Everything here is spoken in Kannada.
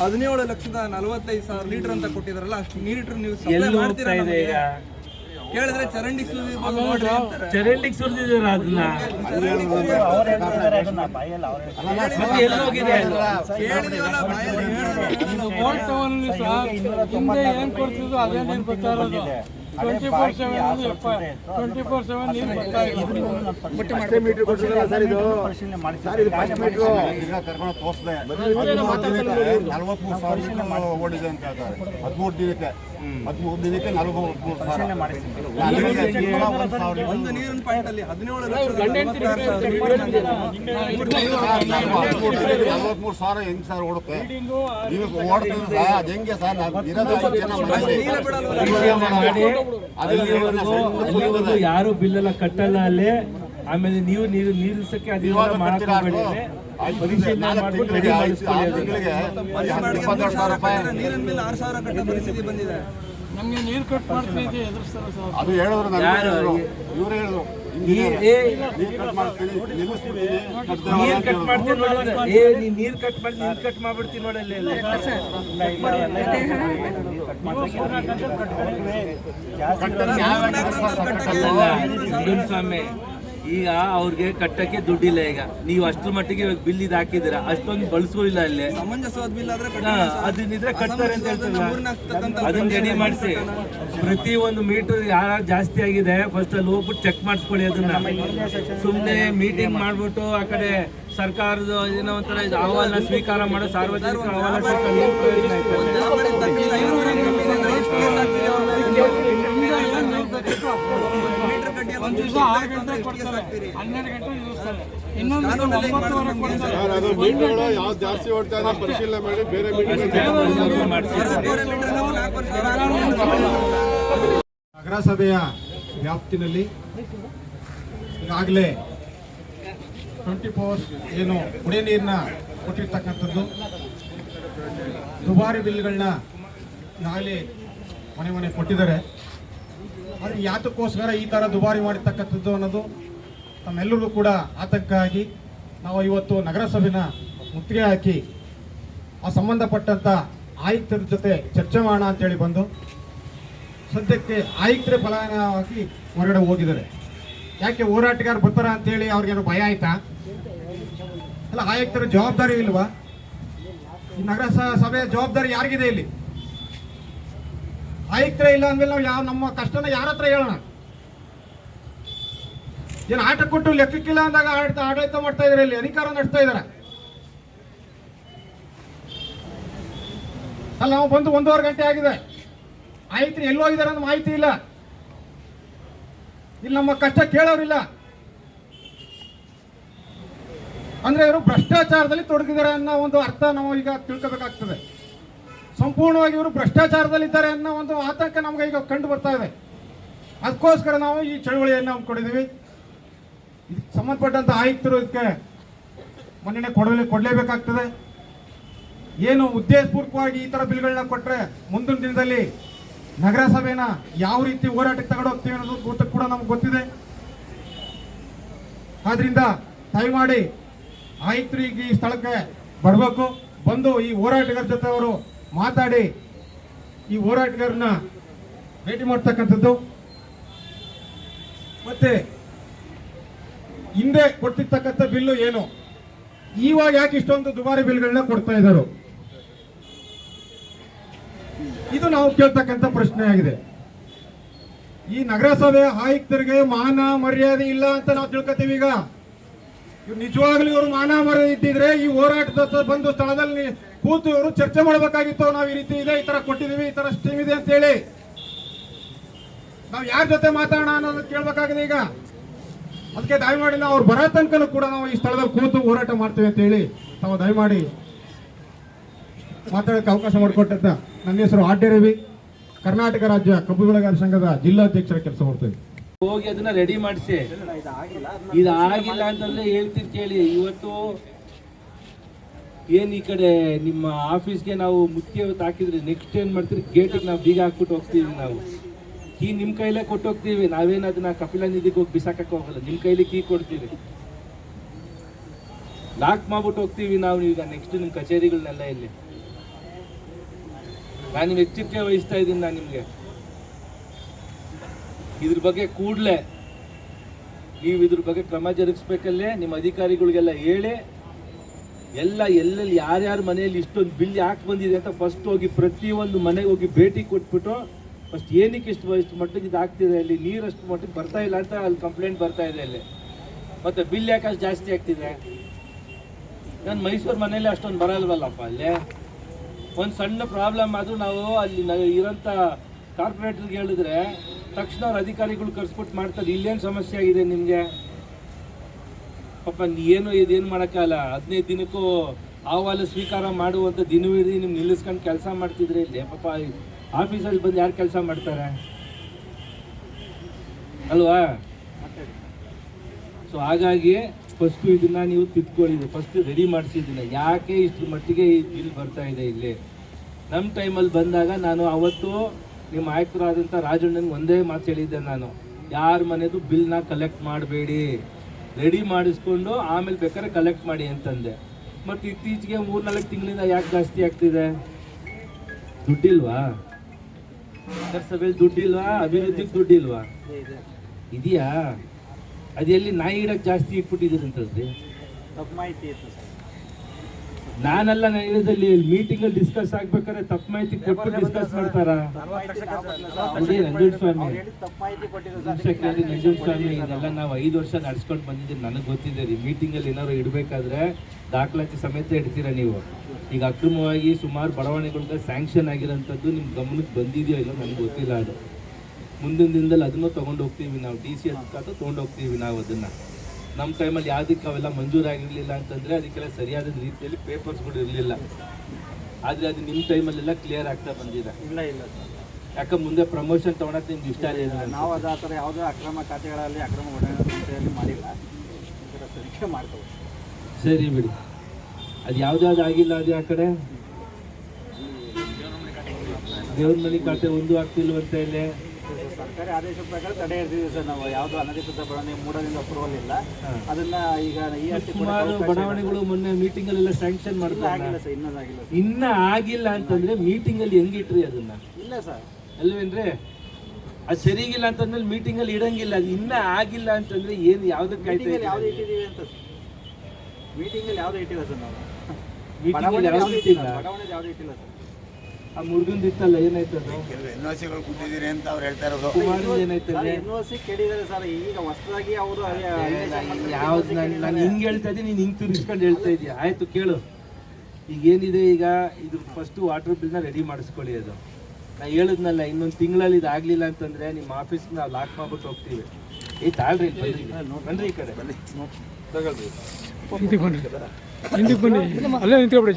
ಹದಿನೇಳು ಲಕ್ಷದ ನಲವತ್ತೈದು ಸಾವಿರ ಲೀಟರ್ ಅಂತ ಕೊಟ್ಟಿದಾರಲ್ಲ ಅಷ್ಟು ಲೀಟರ್ ನೀವು ಸಪ್ಲೈ ಮಾಡ್ತೀರಾ ನಮಗೆ? ಕೇಳಿದ್ರೆ ಚರಂಡಿ ಸುರಿ ಬಂದು ನೋಡ್ರಿ ಅಂತಾರೆ. ಚರಂಡಿಗೆ ಸುರಿದಿದ್ದೀರ ಅದನ್ನ ಚರಂಡಿ ಸುರಿದಿದ್ದಾರೆ ಅವ್ರು ಹೇಳ್ತಿದ್ದಾರೆ ಅದನ್ನ ಬಾಯಲ್ಲಿ ಅವ್ರು ಹೇಳ್ತಾರೆ. ಮತ್ತೆ ಅದು? ಕೇಳಿದೀವಲ್ಲ, ಬಾಯಲ್ಲಿ ಹೇಳಿದ್ರೆ ಏನ್ twenty four seven twenty four seven ನೀರು ಬರ್ತಾ ಪರಿಶೀಲನೆ ಮಾಡಿ ಕರ್ಕೊಂಡು ತೋರಿಸ್ದೆ ನಲವತ್ಮೂರು ಸಾವಿರ ಓಡಿದೆ ಅಂತ ಹೇಳ್ತಾರೆ. ಹದಿಮೂರು ದಿನಕ್ಕೆ. ಹದಿಮೂರು ದಿನಕ್ಕೆ ಒಂದು ನೀರಿನ ಹದಿನೇಳು ನಲವತ್ಮೂರು ಸಾವಿರ ಹೆಂಗ್ ಸರ್ ಓಡುತ್ತೆ ನೀವು ಓಡ್ತೀವಿ ಸರ್ ಅದು ಹೆಂಗೆ ಸರ್ ನಾವು ಇರೋದು ಜನ ಯಾರು ಬಿಲ್ ಎಲ್ಲ ಕಟ್ಟಲ್ಲ ಅಲ್ಲಿ. ಆಮೇಲೆ ನೀವು ನೀರು ನಿಲ್ಲಿಸಕ್ಕೆ ಅದೆಲ್ಲ ಮಾಡಕ್ ನೀರಿನ ಮೇಲೆ ಆರು ಸಾವಿರ ಕಟ್ಟೋ ಪರಿಸ್ಥಿತಿ ಬಂದಿದೆ. ನಮಗೆ ನೀರು ಕಟ್ ಎದುರಿಸ್ತಾರೆ ಸರ್. ಅದು ಹೇಳಿದ್ರು ನನಗೆ? ಹೇಳಿದ್ರು ಇವ್ರು ಹೇಳಿದ್ರು. ನೀರ್ ಕಟ್ ಮಾಡ್ತೀನಿ. ಮಾಡ್ತೀನಿ ಏ ನೀ ನೀರ್ ಕಟ್ ಮಾಡಿ ನೀರ್ ಕಟ್ ಮಾಡ್ಬಿಡ್ತೀನಿ ನೋಡಲ್ಲ ಇಲ್ಲಿ. ಸ್ವಾಮಿ. ಈಗ ಅವ್ರಿಗೆ ಕಟ್ಟಕ್ಕೆ ದುಡ್ಡಿಲ್ಲ ಈಗ. ನೀವು ಅಷ್ಟ್ರ ಮಟ್ಟಿಗೆ ಇವಾಗ ಬಿಲ್ ಇದು ಹಾಕಿದ್ದೀರಾ? ಅಷ್ಟೊಂದು ಬಳಸೋದಿಲ್ಲ ಅಲ್ಲಿ ಸಮಂಜಸವಾದ ಬಿಲ್ ಆದ್ರೆ ಅದನ್ನಿದ್ರೆ ಕಟ್ತಾರೆ ಅಂತ ಹೇಳ್ತಾರೆ ಅದನ್ನ ರೆಡಿ ಮಾಡಿಸಿ. ಪ್ರತಿ ಒಂದು ಮೀಟರ್ ಯಾರು ಜಾಸ್ತಿ ಆಗಿದೆ ಫಸ್ಟ್ ಅಲ್ಲಿ ಹೋಗ್ಬಿಟ್ಟು ಚೆಕ್ ಮಾಡಿಸ್ಕೊಳ್ಳಿ ಅದನ್ನ. ಸುಮ್ಮನೆ ಮೀಟಿಂಗ್ ಮಾಡ್ಬಿಟ್ಟು ಆ ಕಡೆ ಸರ್ಕಾರದ ಏನೋ ಒಂಥರ ಅಹವಾಲನ್ನ ಸ್ವೀಕಾರ ಮಾಡೋ ಸಾರ್ವಜನಿಕ ಅಹವಾಲ ಕೊಡ್ತಾರೆ. ಹನ್ನೆರಡು ಗಂಟೆ ನಿಲ್ಲಿಸ್ತಾರೆ ಇನ್ನೊಂದು ದಿವಸ ಒಂಬತ್ತುವರೆ ಕೊಡ್ತಾರೆ. ಅದು ಮೀಟರ್ಗಳು ಯಾವ್ದು ಜಾಸ್ತಿ ಓಡ್ತಾ ಇದೆ ಪರಿಶೀಲನೆ ಮಾಡಿ ಬೇರೆ ಮೀಟರ್. ನಗರಸಭೆಯ ವ್ಯಾಪ್ತಿನಲ್ಲಿ ಈಗಾಗಲೇ ಟ್ವೆಂಟಿ ಫೋರ್ ಏನು ಕುಡಿಯ ನೀರನ್ನ ಕೊಟ್ಟಿರ್ತಕ್ಕಂಥದ್ದು. ದುಬಾರಿ ಬಿಲ್ಗಳನ್ನ ಈಗಾಗಲೇ ಮನೆ ಮನೆ ಕೊಟ್ಟಿದ್ದಾರೆ. ಆದರೆ ಯಾತಕ್ಕೋಸ್ಕರ ಈ ಥರ ದುಬಾರಿ ಮಾಡಿರ್ತಕ್ಕಂಥದ್ದು ಅನ್ನೋದು ತಮ್ಮೆಲ್ಲರಿಗೂ ಕೂಡ ಆತಂಕ ಆಗಿ ನಾವು ಇವತ್ತು ನಗರಸಭೆನ ಮುತ್ತಿಗೆ ಹಾಕಿ ಆ ಸಂಬಂಧಪಟ್ಟಂಥ ಆಯುಕ್ತರ ಜೊತೆ ಚರ್ಚೆ ಮಾಡೋಣ ಅಂತೇಳಿ ಬಂದು ಸದ್ಯಕ್ಕೆ ಆಯುಕ್ತರೇ ಫಲಾನುಭವಿ ಹೊರಗಡೆ ಹೋಗಿದ್ದಾರೆ. ಯಾಕೆ ಹೋರಾಟಗಾರ ಬರ್ತಾರ ಅಂತೇಳಿ ಅವ್ರಿಗೇನು ಭಯ ಆಯ್ತಾ? ಅಲ್ಲ, ಆಯುಕ್ತರ ಜವಾಬ್ದಾರಿ ಇಲ್ವಾ? ಈ ನಗರ ಸ- ಸಭೆಯ ಜವಾಬ್ದಾರಿ ಯಾರಿಗಿದೆ ಇಲ್ಲಿ? ಆಯುಕ್ತರೇ ಇಲ್ಲ ಅಂದ್ಮೇಲೆ ನಾವು ಯಾವ ನಮ್ಮ ಕಷ್ಟನ ಯಾರ ಹತ್ರ ಹೇಳೋಣ? ಏನು ಆಟ ಕೊಟ್ಟು ಲೆಕ್ಕಕ್ಕಿಲ್ಲ ಅಂದಾಗ ಆಡಳಿತ ಆಡಳಿತ ಮಾಡ್ತಾ ಇದಾರೆ ಇಲ್ಲಿ, ಅಧಿಕಾರ ನಡೆಸ್ತಾ ಇದ್ದಾರೆ ಅಲ್ಲ, ನಾವು ಬಂದು ಒಂದೂವರೆ ಗಂಟೆ ಆಗಿದೆ. ಆಯ್ತು ಎಲ್ಲಿ ಹೋಗಿದ್ದಾರೆ ಅನ್ನೋ ಮಾಹಿತಿ ಇಲ್ಲ. ಇಲ್ಲಿ ನಮ್ಮ ಕಷ್ಟ ಕೇಳೋರಿಲ್ಲ. ಅಂದ್ರೆ ಇವರು ಭ್ರಷ್ಟಾಚಾರದಲ್ಲಿ ತೊಡಗಿದ್ದಾರೆ ಅನ್ನೋ ಒಂದು ಅರ್ಥ ನಾವು ಈಗ ತಿಳ್ಕೋಬೇಕಾಗ್ತದೆ. ಸಂಪೂರ್ಣವಾಗಿ ಇವರು ಭ್ರಷ್ಟಾಚಾರದಲ್ಲಿದ್ದಾರೆ ಅನ್ನೋ ಒಂದು ಆತಂಕ ನಮ್ಗೆ ಈಗ ಕಂಡು ಬರ್ತಾ ಇದೆ. ಅದಕ್ಕೋಸ್ಕರ ನಾವು ಈ ಚಳುವಳಿಯನ್ನು ಹಮ್ಮಿಕೊಂಡಿದ್ದೀವಿ ಇದಕ್ಕೆ ಸಂಬಂಧಪಟ್ಟಂತ ಆಯುಕ್ತರು ಇದಕ್ಕೆ ಮನ್ನಣೆ ಕೊಡಲೇ ಕೊಡಲೇಬೇಕಾಗ್ತದೆ. ಏನು ಉದ್ದೇಶಪೂರ್ವಕವಾಗಿ ಈ ತರ ಬಿಲ್ಗಳನ್ನ ಕೊಟ್ಟರೆ ಮುಂದಿನ ದಿನದಲ್ಲಿ ನಗರಸಭೆನ ಯಾವ ರೀತಿ ಹೋರಾಟಕ್ಕೆ ತಗೊಂಡು ಹೋಗ್ತೀವಿ ಅನ್ನೋದು ಗೊತ್ತ ಕೂಡ ನಮ್ಗೆ ಗೊತ್ತಿದೆ. ಆದ್ರಿಂದ ದಯಮಾಡಿ ಆಯುಕ್ತರು ಈಗ ಈ ಸ್ಥಳಕ್ಕೆ ಬರಬೇಕು. ಬಂದು ಈ ಹೋರಾಟಗಾರ ಜೊತೆ ಅವರು ಮಾತಾಡಿ ಈ ಹೋರಾಟಗಾರನ್ನ ಭೇಟಿ ಮಾಡ್ತಕ್ಕಂಥದ್ದು. ಮತ್ತೆ ಹಿಂದೆ ಕೊಟ್ಟಿರ್ತಕ್ಕಂಥ ಬಿಲ್ಲು ಏನು? ಇವಾಗ ಯಾಕೆ ಇಷ್ಟೊಂದು ದುಬಾರಿ ಬಿಲ್ಗಳನ್ನ ಕೊಡ್ತಾ ಇದ್ದಾರೆ ಇದು ನಾವು ಕೇಳ್ತಕ್ಕಂಥ ಪ್ರಶ್ನೆ ಆಗಿದೆ ಈ ನಗರಸಭೆ ಆಯುಕ್ತರಿಗೆ ಮಾನ ಮರ್ಯಾದೆ ಇಲ್ಲ ಅಂತ ನಾವು ತಿಳ್ಕೊತೀವಿ ಈಗ. ಇವ್ರು ನಿಜವಾಗ್ಲೂ ಇವರು ಮಾನ ಮರ್ಯಾದೆ ಇದ್ದಿದ್ರೆ ಈ ಹೋರಾಟದ ಬಂದು ಸ್ಥಳದಲ್ಲಿ ಕೂತು ಇವರು ಚರ್ಚೆ ಮಾಡಬೇಕಾಗಿತ್ತು. ನಾವು ಈ ರೀತಿ ಇದೆ, ಈ ತರ ಕೊಟ್ಟಿದೀವಿ ಈ ತರ ಸ್ಟೀಮ್ ಇದೆ ಅಂತ ಹೇಳಿ ನಾವು ಯಾರ ಜೊತೆ ಮಾತಾಡೋಣ ಅನ್ನೋದು ಕೇಳ್ಬೇಕಾಗಿದೆ ಈಗ. ಅದಕ್ಕೆ ದಯಮಾಡಿ ನಾವು ಅವ್ರು ಬರೋ ತನಕನೂ ಕೂಡ ನಾವು ಈ ಸ್ಥಳದಲ್ಲಿ ಕೂತು ಹೋರಾಟ ಮಾಡ್ತೇವೆ ಅಂತ ಹೇಳಿ ತಾವು ದಯಮಾಡಿ ಮಾತಾಡೋಕ್ಕೆ ಅವಕಾಶ ಮಾಡಿಕೊಟ್ಟಂತ ನನ್ನ ಹೆಸರು ಆಡ್ಯ ರವಿ. ಕರ್ನಾಟಕ ರಾಜ್ಯ ಕಬ್ಬು ಬೆಳೆಗಾರ ಸಂಘದ ಜಿಲ್ಲಾಧ್ಯಕ್ಷರ ಕೆಲಸ ಮಾಡ್ತೇವೆ. ಹೋಗಿ ಅದನ್ನ ರೆಡಿ ಮಾಡಿಸಿ. ಇದು ಆಗಿಲ್ಲ ಅಂತಂದ್ರೆ ಹೇಳ್ತೀನಿ ಕೇಳಿ. ಇವತ್ತು ಏನ್ ಈ ಕಡೆ ನಿಮ್ಮ ಆಫೀಸ್ಗೆ ನಾವು ಮುಖ್ಯ ಹಾಕಿದ್ರಿ ನೆಕ್ಸ್ಟ್ ಏನ್ ಮಾಡ್ತೀರಿ? ಗೇಟಿಗೆ ನಾವು ಬೀಗ ಹಾಕ್ಬಿಟ್ಟು ಹೋಗ್ತೀವಿ ನಾವು. ಕೀ ನಿಮ್ಮ ಕೈಲೇ ಕೊಟ್ಟೋಗ್ತೀವಿ. ನಾವೇನ್ ಅದನ್ನ ಕಪಿಲ ನಿಧಿಗೆ ಹೋಗಿ ಬಿಸಾಕಕ್ಕೆ ಹೋಗಲ್ಲ ನಿಮ್ಮ ಕೈಲಿ ಕೀ ಕೊಡ್ತೀವಿ. ಲಾಕ್ ಮಾಡ್ಬಿಟ್ಟು ಹೋಗ್ತೀವಿ ನಾವು ಈಗ ನೆಕ್ಸ್ಟ್ ನಿಮ್ಮ ಕಚೇರಿಗಳನ್ನೆಲ್ಲ ಇಲ್ಲಿ. ನಾನು ಎಚ್ಚರಿಕೆ ವಹಿಸ್ತಾ ಇದ್ದೀನಿ ನಾನು ನಿಮಗೆ. ಇದ್ರ ಬಗ್ಗೆ ಕೂಡಲೇ ನೀವು ಇದ್ರ ಬಗ್ಗೆ ಕ್ರಮ ಜರುಗಿಸ್ಬೇಕಲ್ಲೇ, ನಿಮ್ಮ ಅಧಿಕಾರಿಗಳಿಗೆಲ್ಲ ಹೇಳಿ. ಎಲ್ಲ ಎಲ್ಲೆಲ್ಲಿ ಯಾರ್ಯಾರ ಮನೆಯಲ್ಲಿ ಇಷ್ಟೊಂದು ಬಿಲ್ ಯಾಕೆ ಬಂದಿದೆ ಅಂತ ಫಸ್ಟ್ ಹೋಗಿ ಪ್ರತಿಯೊಂದು ಮನೆಗೆ ಹೋಗಿ ಭೇಟಿ ಕೊಟ್ಬಿಟ್ಟು ಫಸ್ಟ್ ಏನಕ್ಕೆ ಇಷ್ಟು ಇಷ್ಟು ಮಟ್ಟಿಗೆ ಇದು ಆಗ್ತಿದೆ ಅಲ್ಲಿ? ನೀರು ಅಷ್ಟು ಮಟ್ಟಿಗೆ ಬರ್ತಾ ಇಲ್ಲ ಅಂತ ಅಲ್ಲಿ ಕಂಪ್ಲೇಂಟ್ ಬರ್ತಾ ಇದೆ ಅಲ್ಲಿ. ಮತ್ತೆ ಬಿಲ್ ಯಾಕೆ ಜಾಸ್ತಿ ಆಗ್ತಿದೆ? ನಾನು ಮೈಸೂರು ಮನೇಲಿ ಅಷ್ಟೊಂದು ಬರಲ್ವಲ್ಲಪ್ಪ ಅಲ್ಲಿ? ಒಂದು ಸಣ್ಣ ಪ್ರಾಬ್ಲಮ್ ಆದರೂ ನಾವು ಅಲ್ಲಿ ಇರೋಂಥ ಕಾರ್ಪೊರೇಟ್ರಿಗೆ ಹೇಳಿದ್ರೆ ತಕ್ಷಣ ಅವ್ರ ಅಧಿಕಾರಿಗಳು ಕರ್ಸ್ಬಿಟ್ಟು ಮಾಡ್ತಾರೆ, ಇಲ್ಲೇನು ಸಮಸ್ಯೆ ಆಗಿದೆ ನಿಮಗೆ? ಪಾಪ ಏನು ಇದೇನು ಮಾಡೋಕ್ಕಲ್ಲ ಹದಿನೈದು ದಿನಕ್ಕೂ ಅಹವಾಲು ಸ್ವೀಕಾರ ಮಾಡುವಂಥ ದಿನವಿಡೀ ನಿಮ್ಗೆ ನಿಲ್ಲಿಸ್ಕೊಂಡು ಕೆಲಸ ಮಾಡ್ತಿದ್ರೆ ಇಲ್ಲಿ. ಪಾಪ ಆಫೀಸಲ್ಲಿ ಬಂದು ಯಾರು ಕೆಲಸ ಮಾಡ್ತಾರೆ? ಅಲ್ವಾ? ಸೊ ಹಾಗಾಗಿ ಫಸ್ಟು ಇದನ್ನ ನೀವು ತಿದ್ಕೊಳ್ಳಿ ಫಸ್ಟ್ ರೆಡಿ ಮಾಡಿಸಿದ್ದೀನಿ ಯಾಕೆ ಇಷ್ಟು ಮಟ್ಟಿಗೆ ಈ ಬಿಲ್ ಬರ್ತಾ ಇದೆ ಇಲ್ಲಿ? ನಮ್ಮ ಟೈಮಲ್ಲಿ ಬಂದಾಗ ನಾನು ಅವತ್ತು ನಿಮ್ಮ ಆಯುಕ್ತರಾದಂಥ ರಾಜಣ್ಣನಿಗೆ ಒಂದೇ ಮಾತು ಹೇಳಿದ್ದೆ ನಾನು. ಯಾರ ಮನೆದು ಬಿಲ್ನ ಕಲೆಕ್ಟ್ ಮಾಡಬೇಡಿ. ರೆಡಿ ಮಾಡಿಸ್ಕೊಂಡು ಆಮೇಲೆ ಬೇಕಾದ್ರೆ ಕಲೆಕ್ಟ್ ಮಾಡಿ ಅಂತಂದೆ. ಮತ್ತು ಇತ್ತೀಚೆಗೆ ಮೂರ್ನಾಲ್ಕು ತಿಂಗಳಿಂದ ಯಾಕೆ ಜಾಸ್ತಿ ಆಗ್ತಿದೆ? ದುಡ್ಡಿಲ್ವಾ? ನಗರಸಭೆಯಲ್ಲಿ ದುಡ್ಡಿಲ್ವಾ? ಅಭಿವೃದ್ಧಿಗೆ ದುಡ್ಡಿಲ್ವಾ? ಇದೆಯಾ? ಅದು ಎಲ್ಲಿ ನಾಯಿ ಇಡಕ್ಕೆ ಜಾಸ್ತಿ ಇಟ್ಬಿಟ್ಟಿದ್ದೀರಿ ಅಂತಂದ್ರಿ ತಪ್ಪು ಮಾಹಿತಿ ಇತ್ತು ಸರ್. ನಾನೆಲ್ಲ ನಾನು ಮೀಟಿಂಗ್ ಅಲ್ಲಿ ಡಿಸ್ಕಸ್ ಆಗ್ಬೇಕಾದ್ರೆ ತಪ್ಪು ಮಾಹಿತಿ ಕೊಟ್ಟು ಡಿಸ್ಕಸ್ ಮಾಡ್ತಾರಾ? ಅದೇ ನಂಜುಂಡ ಸ್ವಾಮಿ. ಇದೆಲ್ಲ ನಾವು ಐದು ವರ್ಷ ನಡ್ಸ್ಕೊಂಡು ಬಂದಿದ್ದೀವಿ ನನಗೆ ಗೊತ್ತಿದೆ ರೀ. ಮೀಟಿಂಗಲ್ಲಿ ಏನಾದ್ರು ಇಡಬೇಕಾದ್ರೆ ದಾಖಲಾತಿ ಸಮೇತ ಇಡ್ತೀರಾ ನೀವು? ಈಗ ಅಕ್ರಮವಾಗಿ ಸುಮಾರು ಬಡಾವಣೆಗಳಿಂದ ಸ್ಯಾಂಕ್ಷನ್ ಆಗಿರೋಂಥದ್ದು ನಿಮ್ಮ ಗಮನಕ್ಕೆ ಬಂದಿದೆಯೋ ಇಲ್ಲ ನನಗೆ ಗೊತ್ತಿಲ್ಲ ಅದು. ಮುಂದಿನ ದಿನದಲ್ಲಿ ಅದನ್ನು ತೊಗೊಂಡು ಹೋಗ್ತೀವಿ ನಾವು ಡಿ ಸಿ ಅದಕ್ಕಾದ ತೊಗೊಂಡು ಹೋಗ್ತೀವಿ ನಾವು ಅದನ್ನು. ನಮ್ಮ ಟೈಮಲ್ಲಿ ಯಾವುದಕ್ಕೆ ಅವೆಲ್ಲ ಮಂಜೂರಾಗಿರಲಿಲ್ಲ ಅಂತಂದರೆ ಅದಕ್ಕೆಲ್ಲ ಸರಿಯಾದ ರೀತಿಯಲ್ಲಿ ಪೇಪರ್ಸ್ಗಳು ಇರಲಿಲ್ಲ. ಆದರೆ ಅದು ನಿಮ್ಮ ಟೈಮಲ್ಲೆಲ್ಲ ಕ್ಲಿಯರ್ ಆಗ್ತಾ ಬಂದಿದೆ. ಇಲ್ಲ ಇಲ್ಲ ಸರ್. ಯಾಕೆ ಮುಂದೆ ಪ್ರಮೋಷನ್ ತೊಗೊಳಕ್ಕೆ ನಿಮ್ಗೆ ಇಷ್ಟ ಇಲ್ಲ ನಾವು ಅದ ಆ ಥರ ಯಾವುದೋ ಅಕ್ರಮ ಖಾತೆಗಳಲ್ಲಿ ಅಕ್ರಮ ಮಾಡಿಲ್ಲ. ಮಾಡ್ತೇವೆ. ಸರಿ ಬಿಡಿ. ಅದು ಯಾವ್ದಾದ್ರು ಆಗಿಲ್ಲ ಅದು ಆ ಕಡೆ? ದೇವ್ರ ಮನೆ ಖಾತೆ ಒಂದು ಆಗ್ತಿಲ್ವಂತ ಇಲ್ಲಿ? ಸರ್ಕಾರಿ ಆದೇಶ ಪ್ರಕಾರ ತಡೆ ಇರ್ತಿದ್ದೀವಿ ಸರ್ ನಾವು. ಯಾವುದು ಅನಧಿಕೃತ ಬಡವಣೆ ಮೂಡದಿಂದ ಅಪ್ರೂವಲ್ ಇಲ್ಲ. ಅದನ್ನ ಈಗ ಈ ಸುಮಾರು ಬಡಾವಣೆಗಳು ಮೊನ್ನೆ ಮೀಟಿಂಗ್ ಅಲ್ಲೆಲ್ಲ ಸ್ಯಾಂಕ್ಷನ್ ಇಲ್ಲ ಮಾಡ್ತಾರೆ ಆಗಿಲ್ಲ ಸರ್. ಇನ್ನೂ ಆಗಿಲ್ಲ ಇನ್ನ ಆಗಿಲ್ಲ ಅಂತಂದ್ರೆ ಮೀಟಿಂಗ್ ಅಲ್ಲಿ ಹೆಂಗಿಟ್ರಿ ಅದನ್ನ? ಇಲ್ಲ ಸರ್. ಅಲ್ವೇನ್ರಿ? ಅದು ಸರಿಗಿಲ್ಲ ಅಂತಂದ್ರೆ ಮೀಟಿಂಗ್ ಅಲ್ಲಿ ಇಡಂಗಿಲ್ಲ. ಅದು ಇನ್ನ ಆಗಿಲ್ಲ ಅಂತಂದ್ರೆ ಏನು ಯಾವ್ದಕ್ಕೆ ಯಾವ್ದು ಇಟ್ಟಿದ್ದೀವಿ ಅಂತ ಮೀಟಿಂಗಲ್ಲಿ ಯಾವ್ದು ಇಟ್ಟಿಲ್ಲ ಸರ್ ನಾವು. ಮೀಟಿಂಗ್ ಅಲ್ಲಿ ಬಡಾವಣೆ ಯಾವ್ದು ಇಟ್ಟಿಲ್ಲ ಬಡಾವಣೆ ಯಾವ್ದು ಇಟ್ಟಿಲ್ಲ ಸರ್. ಆ ಮುರುಗಂದು ಇತ್ತಲ್ಲ ಏನಾಯ್ತು ಅದು? ಎನ್ ಒ ಸಿಗಳು ಕೊಟ್ಟಿದ್ದೀರಿ ಅಂತ ಅವ್ರು ಹೇಳ್ತಾ ಇರೋದು. ಎನ್ ಒ ಸಿ ಕೇಳಿದ್ದಾರೆ ಸರ್ ಈಗ ಹೊಸದಾಗಿ ಅವರು ಯಾವ್ದು ನಾನು ನಾನು ಹಿಂಗೆ ಹೇಳ್ತಾ ಇದ್ದೀನಿ ನೀನು ಹಿಂಗೆ ತಿರ್ಗಿಸ್ಕೊಂಡು ಹೇಳ್ತಾ ಇದೀಯ ಆಯ್ತು ಕೇಳು. ಈಗ ಏನಿದೆ ಈಗ? ಇದು ಫಸ್ಟು ವಾಟರ್ ಬಿಲ್ನ ರೆಡಿ ಮಾಡಿಸ್ಕೊಳ್ಳಿ ಅದು. ನಾ ಹೇಳಿದ್ನಲ್ಲ ಇನ್ನೊಂದು ತಿಂಗಳಲ್ಲಿ ಇದು ಆಗಲಿಲ್ಲ ಅಂತಂದರೆ ನಿಮ್ಮ ಆಫೀಸ್ನ ನಾವು ಲಾಕ್ ಮಾಡ್ಬಿಟ್ಟು ಹೋಗ್ತೀವಿ. ಈ ತಾಳ್ರಿ ಬನ್ನಿ ಈ ಕಡೆ. ತಗೊಳ್ರಿ. ಹಿಂದಕ್ಕೆ ಬನ್ನಿ ಅಲ್ಲೇ ನಿಂತ್ಕೊಬಿಡಿ